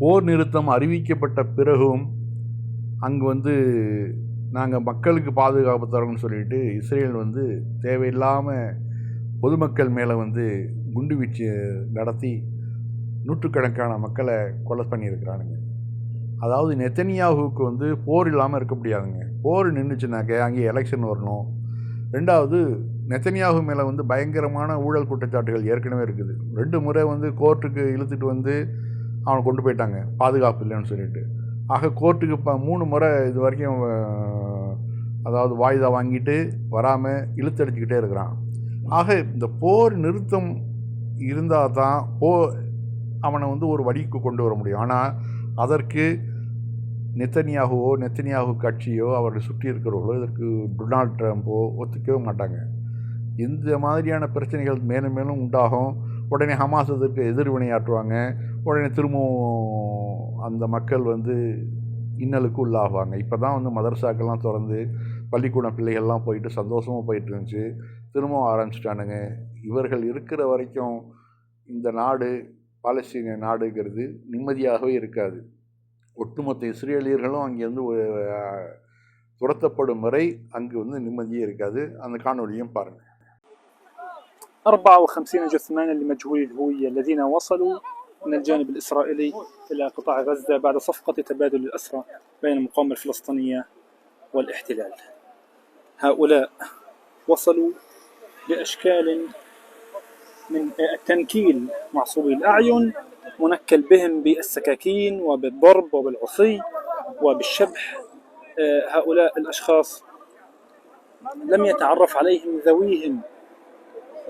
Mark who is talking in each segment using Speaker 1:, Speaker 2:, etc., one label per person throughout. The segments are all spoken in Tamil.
Speaker 1: போர் நிறுத்தம் அறிவிக்கப்பட்ட பிறகும் அங்கே வந்து நாங்கள் மக்களுக்கு பாதுகாப்பு தரோம்னு சொல்லிட்டு இஸ்ரேல் வந்து தேவையில்லாமல் பொதுமக்கள் மேலே வந்து குண்டுவீச்சு நடத்தி நூற்றுக்கணக்கான மக்களை கொலை பண்ணியிருக்கிறானுங்க. அதாவது நெத்தனியாவுக்கு வந்து போர் இல்லாமல் இருக்க முடியாதுங்க. போர் நின்றுச்சுனாக்க அங்கே எலெக்ஷன் வரணும். ரெண்டாவது நெத்தனியாகு மேலே வந்து பயங்கரமான ஊழல் குற்றச்சாட்டுகள் ஏற்கனவே இருக்குது. ரெண்டு முறை வந்து கோர்ட்டுக்கு இழுத்துட்டு வந்து அவனை கொண்டு போயிட்டாங்க. பாதுகாப்பு இல்லைன்னு சொல்லிட்டு. ஆக கோர்ட்டுக்கு இப்போ மூணு முறை இது வரைக்கும் அதாவது வாய்தா வாங்கிட்டு வராமல் இழுத்தடிச்சுக்கிட்டே இருக்கிறான். ஆக இந்த போர் நிறுத்தம் இருந்தால் தான் போ அவனை வந்து ஒரு வழிக்கு கொண்டு வர முடியும். ஆனால் அதற்கு நெத்தனியாகவோ நெத்தனியாகு கட்சியோ அவரை சுற்றி இருக்கிறவர்களோ இதற்கு டொனால்ட் ட்ரம்ப்போ ஒத்துக்கவே மாட்டாங்க. இந்த மாதிரியான பிரச்சனைகள் மேலும் மேலும் உண்டாகும். உடனே ஹமாஸ் அதற்கு எதிர்வினையாற்றுவாங்க உடனே திரும்பவும் அந்த மக்கள் வந்து இன்னலுக்கு உள்ளாகுவாங்க இப்போ தான் வந்து மதரசாக்கெல்லாம் திறந்து பள்ளிக்கூடம் பிள்ளைகள்லாம் போயிட்டு சந்தோஷமாக போயிட்டு இருந்துச்சு திரும்பவும் ஆரம்பிச்சிட்டானுங்க இவர்கள் இருக்கிற வரைக்கும் இந்த நாடு பாலஸ்தீன நாடுங்கிறது நிம்மதியாகவே இருக்காது ஒட்டுமொத்த இஸ்ரேலியர்களும் அங்கேருந்து ஒ- துரத்தப்படும் வரை அங்கு வந்து நிம்மதியே இருக்காது அந்த காணொலியும் பாருங்கள்
Speaker 2: 54 جثمانا لمجهول الهوية الذين وصلوا من الجانب الإسرائيلي إلى قطاع غزة بعد صفقة تبادل الأسرى بين المقاومة الفلسطينية والاحتلال. هؤلاء وصلوا بأشكال من التنكيل معصوبي الأعين منكل بهم بالسكاكين وبالضرب وبالعصي وبالشبح. آه، هؤلاء الأشخاص لم يتعرف عليهم ذويهم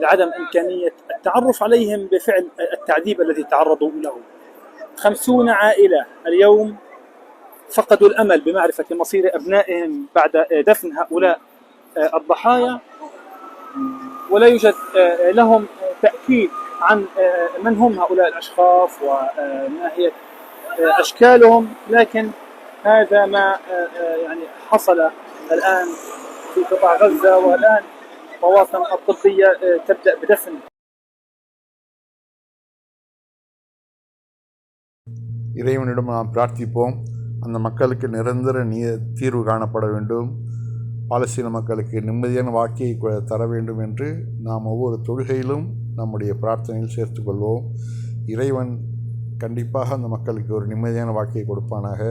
Speaker 2: لعدم إمكانية التعرف عليهم بفعل التعذيب الذي تعرضوا له. خمسون عائلة اليوم فقدوا الأمل بمعرفة مصير أبنائهم بعد دفن هؤلاء الضحايا. ولا يوجد لهم تأكيد عن من هم هؤلاء الأشخاص وما هي أشكالهم لكن هذا ما يعني حصل الآن في قطاع غزة والآن الطواقم الطبية تبدأ بدفن
Speaker 1: இறைவனிடம் நாம் பிரார்த்திப்போம் அந்த மக்களுக்கு நிரந்தர நீ தீர்வு காணப்பட வேண்டும் பாலஸ்தீன மக்களுக்கு நிம்மதியான வாக்கியை கொ- தர வேண்டும் என்று நாம் ஒவ்வொரு தொழுகையிலும் நம்முடைய பிரார்த்தனையில் சேர்த்துக்கொள்வோம் இறைவன் கண்டிப்பாக அந்த மக்களுக்கு ஒரு நிம்மதியான வாக்கியை கொடுப்பானாக